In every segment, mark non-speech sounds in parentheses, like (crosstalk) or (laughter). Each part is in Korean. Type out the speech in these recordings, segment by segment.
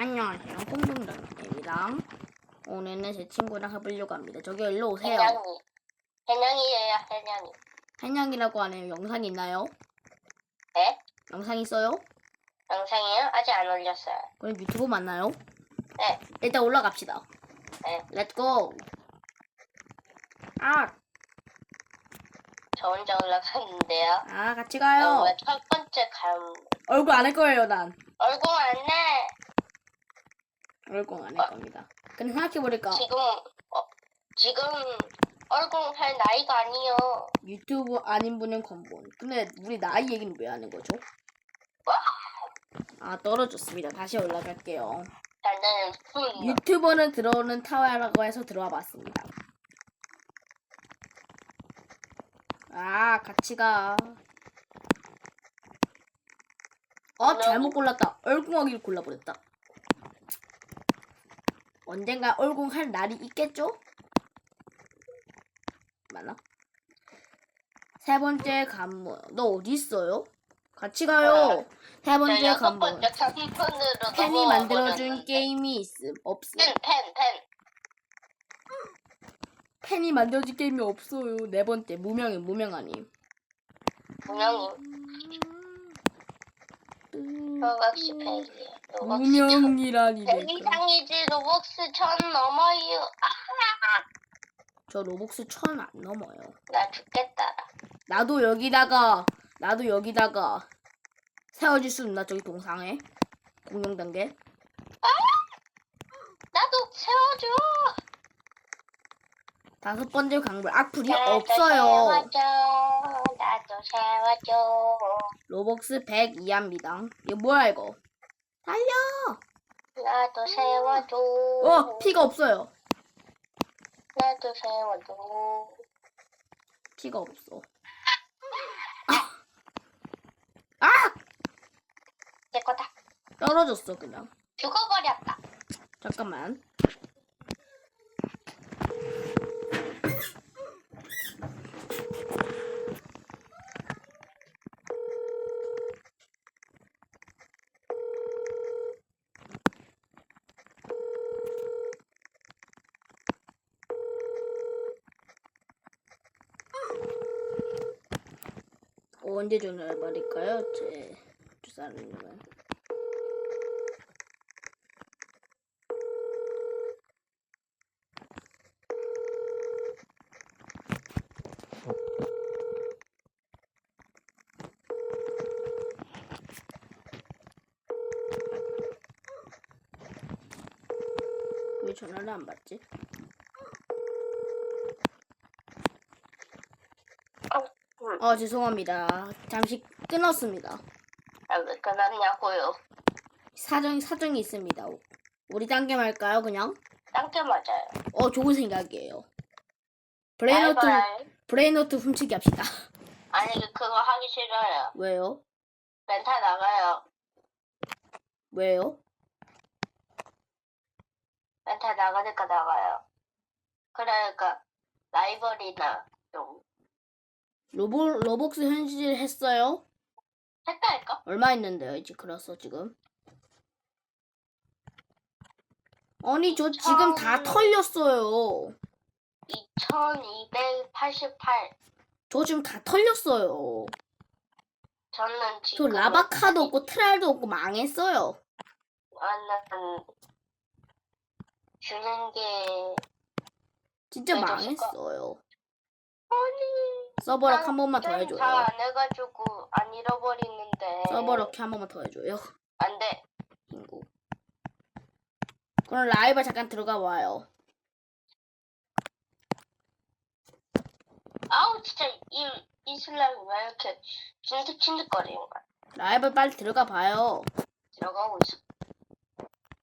안녕하세요. 콩동장입니다. 오늘은 제 친구랑 해보려고 합니다. 저기 일로 오세요. 해냥이. 해냥이에요, 해냥이. 한양이라고 하는 영상 있나요? 네? 영상 있어요? 영상이요? 아직 안 올렸어요. 그럼 유튜브 맞나요? 네. 일단 올라갑시다. 네. 렛츠고. 아, 저 혼자 올라갔는데요. 아 같이 어, 가요. 왜첫 번째 감 얼굴 안 할 거예요, 난. 얼굴 안 내. 얼굴 안할 겁니다. 근데 생각해보니까 지금 어, 지금 얼굴 할 나이가 아니요. 유튜브 아닌 분은 건본. 근데 우리 나이 얘기는 왜 하는 거죠? 아 떨어졌습니다. 다시 올라갈게요. 나는 술. 유튜버는 들어오는 타워라고 해서 들어와 봤습니다. 아, 같이 가. 어, 잘못 골랐다. 얼궁하기를 골라버렸다. 언젠가 얼궁할 날이 있겠죠? 맞나? 세 번째 관문. 너 어디 있어요? 같이 가요. 세 번째 단편으로 펜이 만들어준 게임이 있음. 없음. 펜, 펜, 펜. 펜이 만들어진 게임이 없어요. 네 번째 무명이 무명하니. 분명히 로벅스 펜이에요. 로벅스 무명이라니. 천. 내가. 이상이지 로벅스 천 넘어요. 아, 저 로복스 천 안 넘어요. 나 죽겠다. 나도 여기다가 나도 여기다가 세워질 수 있나 저기 동상에 공룡 단계. 나도 세워줘. 다섯 번째 강물 악플이 나도 없어요. 세워줘. 나도 세워줘. 로복스 100 이하입니다. 이거 뭐야 이거? 달려. 나도 세워줘. 어 피가 없어요. 나도 세워줘. 피가 없어. 아! 아! 내 거다. 떨어졌어 그냥. 죽어버렸다. 잠깐만. 언제 전화를 받을까요? 제 주사님은. 왜 전화를 안 받지? 어 죄송합니다. 잠시 끊었습니다. 아, 왜 끊었냐고요. 사정 사정이 있습니다. 우리 딴게 말까요? 그냥? 딴게 맞아요. 어 좋은 생각이에요. 브레인노트. 브레인노트 훔치기 합시다. (laughs) 아니 그거 하기 싫어요. 왜요? 멘탈 나가요. 왜요? 멘탈 나가니까 나가요. 그러니까 라이벌이나 좀 로보 로복스 현질 했어요? 했다니까? 얼마 했는데요? 이제 그래서 지금. 아니 저 지금 다 참. 털렸어요. 2288. 저 지금 다 털렸어요. 저는 저 지금 라바카도 없고 트랄도 없고 망했어요. 저는 주는 게 진짜 왜 망했어요. 아니 서버럭 한 번만 더 해줘요. 다안 해가지고 안 잃어버리는데 서버럭 한 번만 더 해줘요. 안 돼 친구. 그럼 라이브 잠깐 들어가 봐요. 아우 진짜 이, 이 슬라임 왜 이렇게 찐득찐득거리는 거야 라이브 빨리 들어가 봐요. 들어가고 있어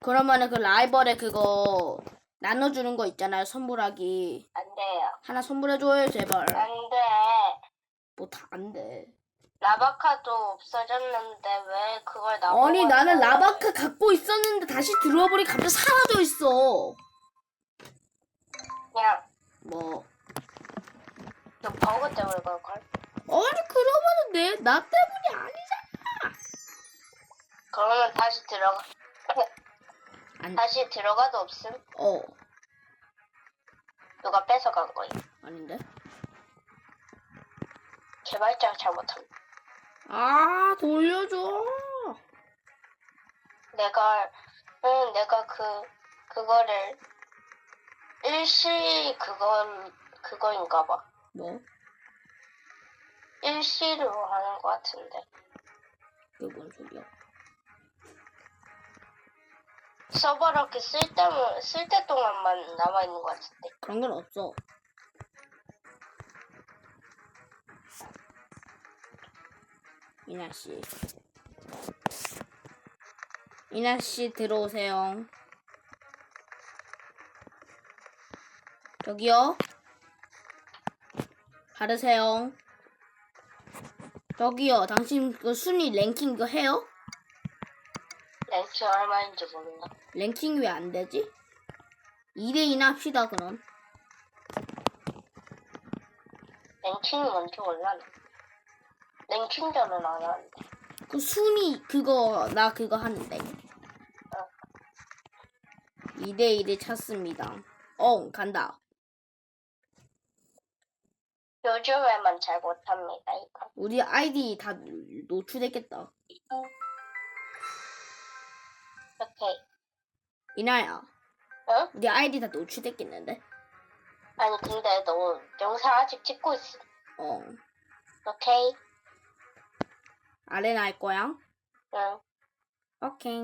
그러면은 그 라이벌에 그거 나눠주는 거 있잖아요. 선물하기. 안 돼요 하나 선물해줘요, 제발. 안 돼 뭐 다 안 돼. 라바카도 없어졌는데 왜 그걸 나보고 아니, 나는. 라바카 갖고 있었는데 다시 들어와 보니 갑자기 사라져 있어. 그냥 뭐. 좀 버그 때문에 그럴걸 아니, 그러면은 내, 나 때문이 아니잖아. 그러면 다시 들어가 (laughs) 안, 다시 들어가도 없음. 어, 누가 뺏어간 거임. 아닌데? 개발자가 잘못함. 아, 돌려줘. 내가 응 내가 그 그거를 일시 그건 그거인가 봐. 뭐? 일시로 하는 것 같은데. 그게 뭔 소리야? 서버로 그쓸 때만 쓸때 동안만 남아 있는 것 같은데. 그런 건 없어. 이나 씨. 이나 씨 들어오세요. 저기요. 바르세요. 저기요. 당신 그 순위 랭킹 그 해요? 랭킹 얼마인지 모른다. 랭킹 왜 안 되지? 2대2나 합시다 그럼. 랭킹이 뭔지 몰라. 랭킹전은 안 하는데. 그 순위 그거 나 그거 하는데 2대 1을 찾습니다 어 간다 요즘에만 잘 못합니다. 이거. 우리 아이디 다 노출됐겠다 오케이. 이나야 응? 우리 아이디 다 노출됐겠는데 아니 근데 너 영상 아직 찍고 있어. 어 오케이. 아레나 할 거야. 응. 오케이.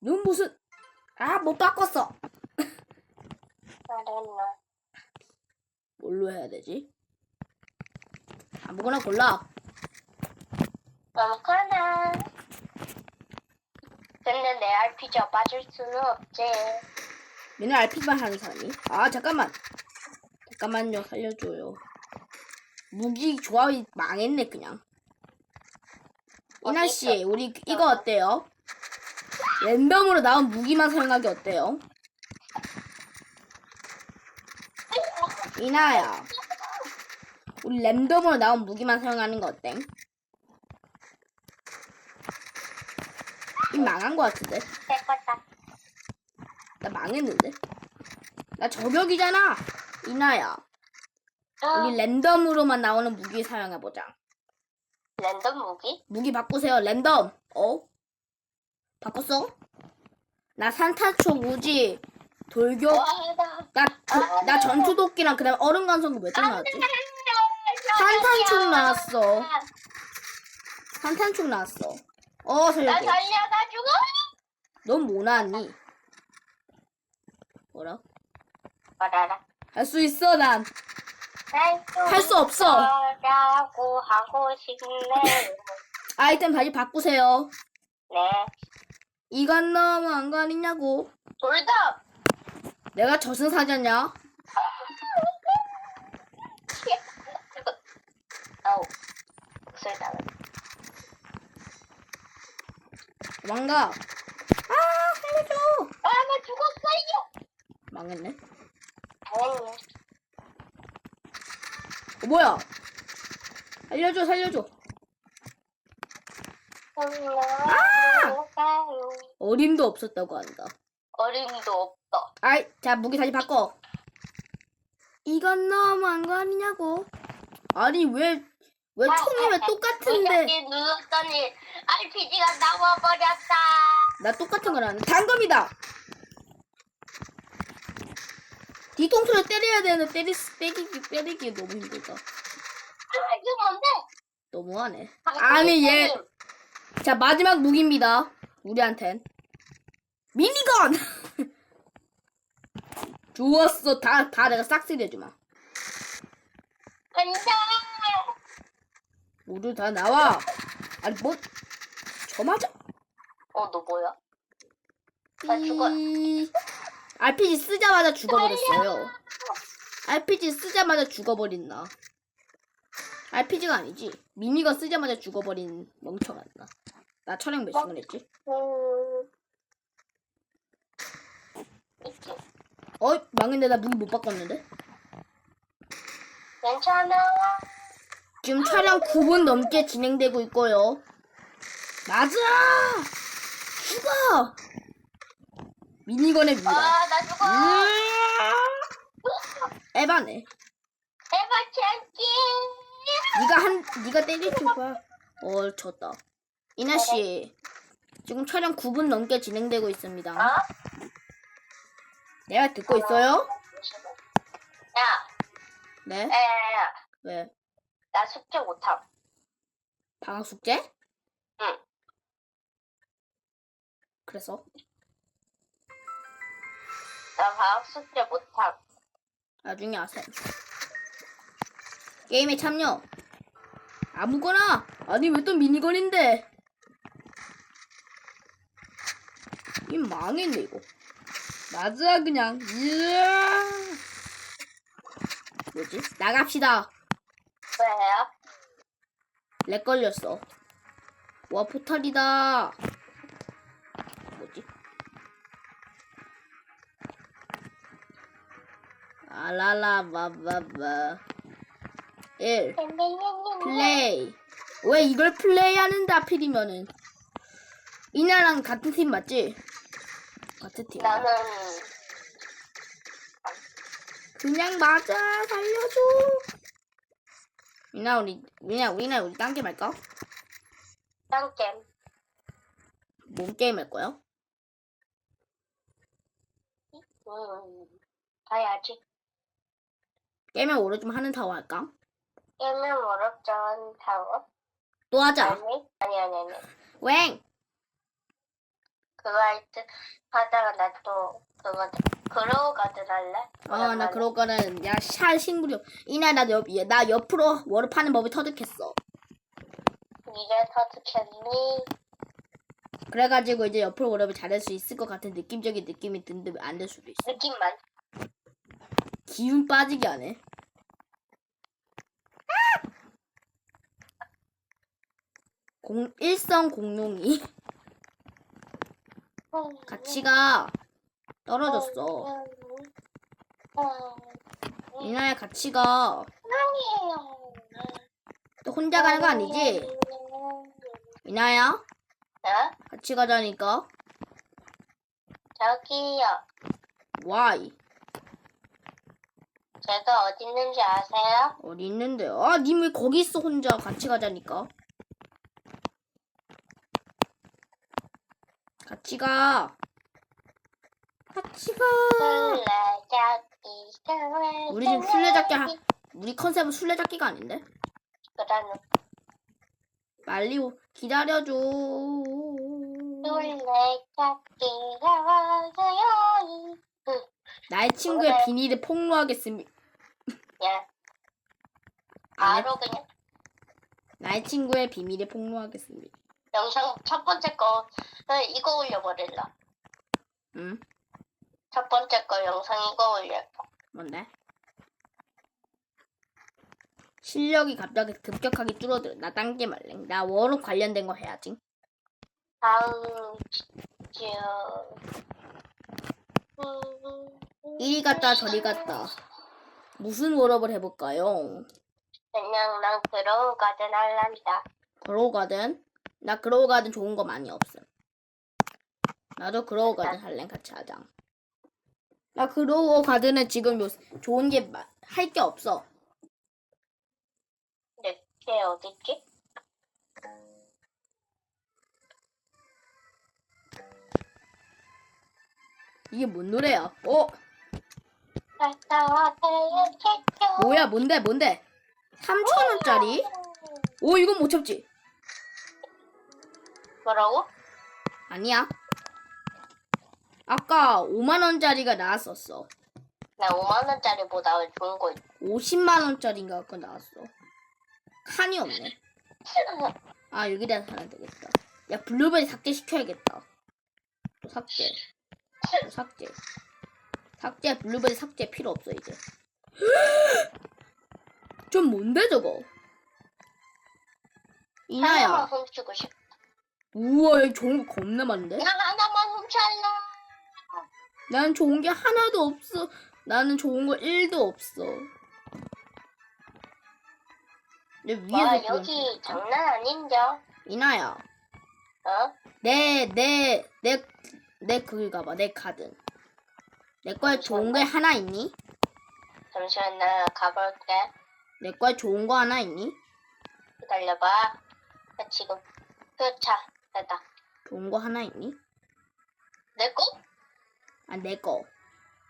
눈 무슨 아 못 바꿨어. 알았나. 뭘로 해야 되지? 아무거나 골라. 아무거나. 근데 내 RPG가 빠질 수는 없지. 얘는 RP만 하는 사람이? 아 잠깐만. 잠깐만요. 살려줘요. 무기 조합이 망했네 그냥 이나 씨 우리 이거 어때요? 랜덤으로 나온 무기만 사용하기 어때요? 이나야 우리 랜덤으로 나온 무기만 사용하는 거 어때? 이 망한 거 같은데. 나 망했는데 나 저격이잖아 이나야 우리 랜덤으로만 나오는 무기 사용해보자 랜덤 무기? 무기 바꾸세요 랜덤 어? 바꿨어? 나 산타초 우지 돌격 와, 나. 나, 도- 나 전투도끼랑 그 다음에 얼음 간성도 몇장 나왔지? 산탄총 나왔어 산탄총 나왔어 어 나 살려줘 살려가지고. 넌뭐 나왔니? 뭐라? 말아라. 할 수 있어 난 할 수 없어 라고 하고 싶네. 아이템 다시 바꾸세요 네. 이건 너무한 거 아니냐고 돌답. 내가 저승사자냐? (laughs) 아우. 목소리 나네. 도망가 아 살려줘 아, 나 죽었어요. 망했네 당연히. 어, 뭐야? 살려줘 살려줘. 아! 어림도 없었다고 한다. 어림도 없다. 아이 자 무기 다시 바꿔. 이건 너무한 거 아니냐고? 아니 왜 왜 총이 왜 똑같은데? 여기 눌렀더니 RPG가 나와버렸다. 나 똑같은 걸 하는데 단검이다 뒤통수를 때려야 되는데 때리, 때리기 때리기 너무 힘들다 아, 뭔데? 너무하네 아니 얘 자 마지막 무기입니다 우리한텐 미니건 (laughs) 좋았어 다 다 내가 싹쓸이 해주마 안돼. 모두 다 나와 아니 뭐 저 맞아 어, 너 뭐야? 나 죽어. 삐. RPG 쓰자마자 죽어버렸어요 RPG 쓰자마자 죽어버린 나 RPG가 아니지 미니건 쓰자마자 죽어버린 멍청한 나. 나 촬영 몇 시간 했지? 어? 망했네 나 무기 못 바꿨는데? 괜찮아. 지금 촬영 9분 넘게 진행되고 있고요. 맞아! 죽어! 미니건의 미라. 아, 나 죽어. 에바네. 에바 cham피. 네가 한 네가 때릴 줄 봐. 어, 졌다. 이나 씨. 지금 촬영 9분 넘게 진행되고 있습니다. 어? 내가 듣고 있어요? 야, 네. 야, 야, 야. 왜? 나 숙제 못함. 방학 숙제? 응. 그래서 나 방학 숙제 못함. 나중에 하셈. 게임에 참여. 아무거나. 아니 왜 또 미니건인데? 이 망했네 이거. 맞아 그냥. 이야. 뭐지? 나갑시다. 왜요? 렉 걸렸어. 와 포탈이다. 라라바바바 1 플레이 왜 이걸 플레이 하는데 하필이면은 이나랑 같은 팀 맞지? 같은 팀 나는 그냥 맞아 살려줘 이나 우리 이나 우리나 우리 딴 게임 할까? 딴 게임. 뭔 게임 할 거야? 음, 가야지. 게임에 오래 좀 하는 타워 할까? 게임은 어렵죠, 타워. 또 하자 아니, 아니, 아니, 아니. 웽 그거 할 때 하다가 나 또 그거 그로우 가든 할래? 어, 나 오랜만에. 그럴 거는 야, 샤 식물이 이날 나 옆, 나 옆으로 워르파는 법이 터득했어. 이제 터득했니? 그래가지고 이제 옆으로 워르을 잘할 수 있을 것 같은 느낌적인 느낌이 왜안될 수도 있어. 느낌만. 기운 빠지게 하네. 공 일성 공룡이 (laughs) 가치가 떨어졌어. 이나의 가치가 또 혼자 가는 거 아니지? 이나야 어? 같이 가자니까. 저기요. Why? 제가 어디 있는지 아세요? 어디 있는데? 아, 님 왜 거기 있어 혼자 같이 가자니까. 같이 가. 같이 가. 술래잡기 우리 지금 술래잡기 하, 우리 컨셉은 술래잡기가 아닌데? 그러는 빨리 오, 기다려줘. 술래잡기가 와서요. 나의 친구의 비밀을 폭로하겠습니다. 야, 안 해. 바로 그냥 나의 친구의 비밀을 폭로하겠습니다. 영상 첫 번째 거 어, 이거 올려버릴라. 응? 첫 번째 거 영상 이거 올려. 뭔데? 실력이 갑자기 급격하게 줄어들어. 나 딴 게 말래. 나 워로 관련된 거 해야지. 다음 주 이리 갔다 저리 갔다. 무슨 워업을 해볼까요? 그냥 난 그런 가든 할란다. 그로우 가든? 나 그로우 가든 좋은 거 많이 없음. 나도 그로우 가든 할래 같이 하자. 나 그로우 가든은 지금 요, 좋은 게 할 게 없어. 내게 어딨지? 이게 뭔 노래야? 어? 뭐야 뭔데 뭔데? 3천원짜리? 오 이건 못 참지. 뭐라고? 아니야. 아까 5만원짜리가 나왔었어. 나 5만 원짜리 보다 좋은 거 있어. 50만원짜리인가 그거 나왔어. 칸이 없네. 아 여기다 사야 되겠다. 야 블루베리 삭제 시켜야겠다. 또 삭제. 또 삭제. 삭제 블루베리 삭제 필요 없어 이제. (gasps) 좀 뭔데 저거? 이나야. 훔치고 싶어. 우와 여기 좋은 거 겁나 많은데? 나 하나만 훔쳐라. 난 좋은 게 하나도 없어. 나는 좋은 거 1도 없어. 내 위에서 와. 여기 장난 아닌겨. 이나야. 어? 내, 내, 내, 내 그기 가봐 내 카드 내 거에 좋은 게 하나 있니? 잠시만 나 가볼게. 내 거에 좋은 거 하나 있니? 기다려봐. 나 지금 그차 됐다. 좋은 거 하나 있니? 내 거? 아 내 거.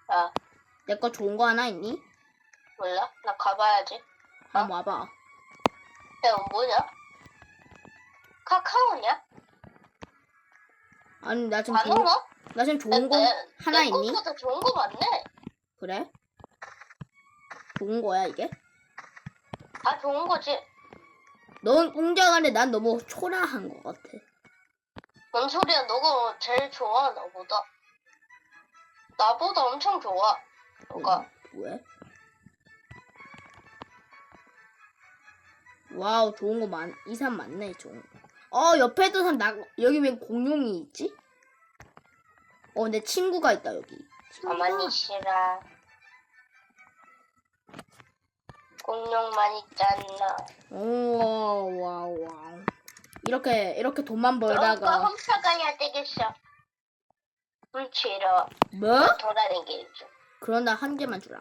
어 내 거 좋은 거 하나 있니? 몰라. 나 가봐야지. 한번 와봐. 이거 뭐냐? 카카오냐? 아니 나 지금 안 좋은, 오나? 나 지금 좋은 거 내- 하나 내 있니? 거보다 좋은 거 맞네. 그래? 좋은 거야 이게? 아 좋은 거지. 넌 웅장한데 난 너무 초라한 것 같아. 뭔 소리야? 너가 제일 좋아 나보다. 나보다 엄청 좋아. 너가. 왜? 와우 좋은 거 많, 이 사람 많네 좋은 거. 어 옆에 있던 사람 나 여기 왜 공룡이 있지? 어 내 친구가 있다 여기. 친구가. 가만히 있으라. 공룡만 있잖아. 오 와우 와우. 이렇게 이렇게 돈만 벌다가 훔쳐가야 되겠어. 훔치러 뭐? 돌아다니기 좀. 그런 날한 개만 주라.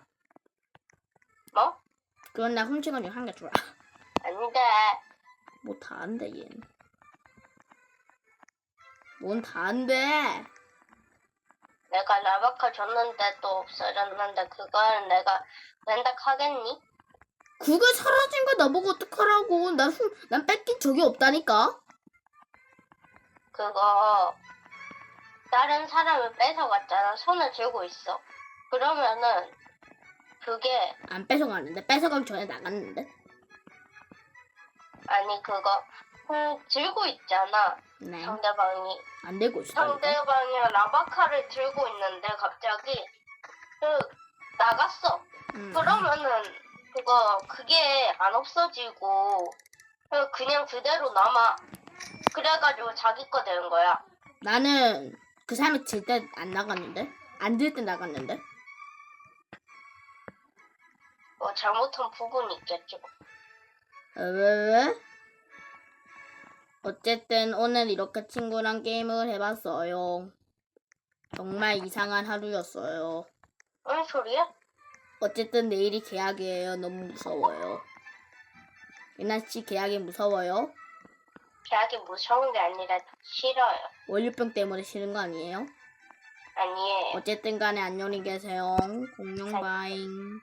뭐? 그런 날 훔치건 한개 주라. (laughs) 안 돼. 뭐 다 안 돼, 얘는. 뭔다 안 돼. 내가 라바카 줬는데 또 없어졌는데 그걸 내가 렌닥하겠니? 그게 사라진 거 나보고 어떡하라고. 난, 훔, 난 뺏긴 적이 없다니까. 그거 다른 사람을 뺏어갔잖아. 손을 쥐고 있어. 그러면은 그게 안 뺏어가는데. 뺏어가기 전에 나갔는데. 아니 그거 음, 들고 있잖아. 네. 상대방이 안 되고 있어. 상대방이 라바카를 들고 있는데 갑자기 그 나갔어. 음. 그러면은 그거 그게 안 없어지고 그 그냥 그대로 남아. 그래가지고 자기 거 되는 거야. 나는 그 사람이 질 때 안 나갔는데. 안 들 때 나갔는데. 뭐 잘못한 부분이 있겠지. 왜, 왜, 왜? 어쨌든 오늘 이렇게 친구랑 게임을 해봤어요. 정말 이상한 하루였어요. 뭔 소리야? 어쨌든 내일이 계약이에요. 너무 무서워요. 예나 씨 계약이 무서워요? 계약이 무서운 게 아니라 싫어요. 월요병 때문에 싫은 거 아니에요? 아니에요. 어쨌든 간에 안녕히 계세요. 공룡 바잉.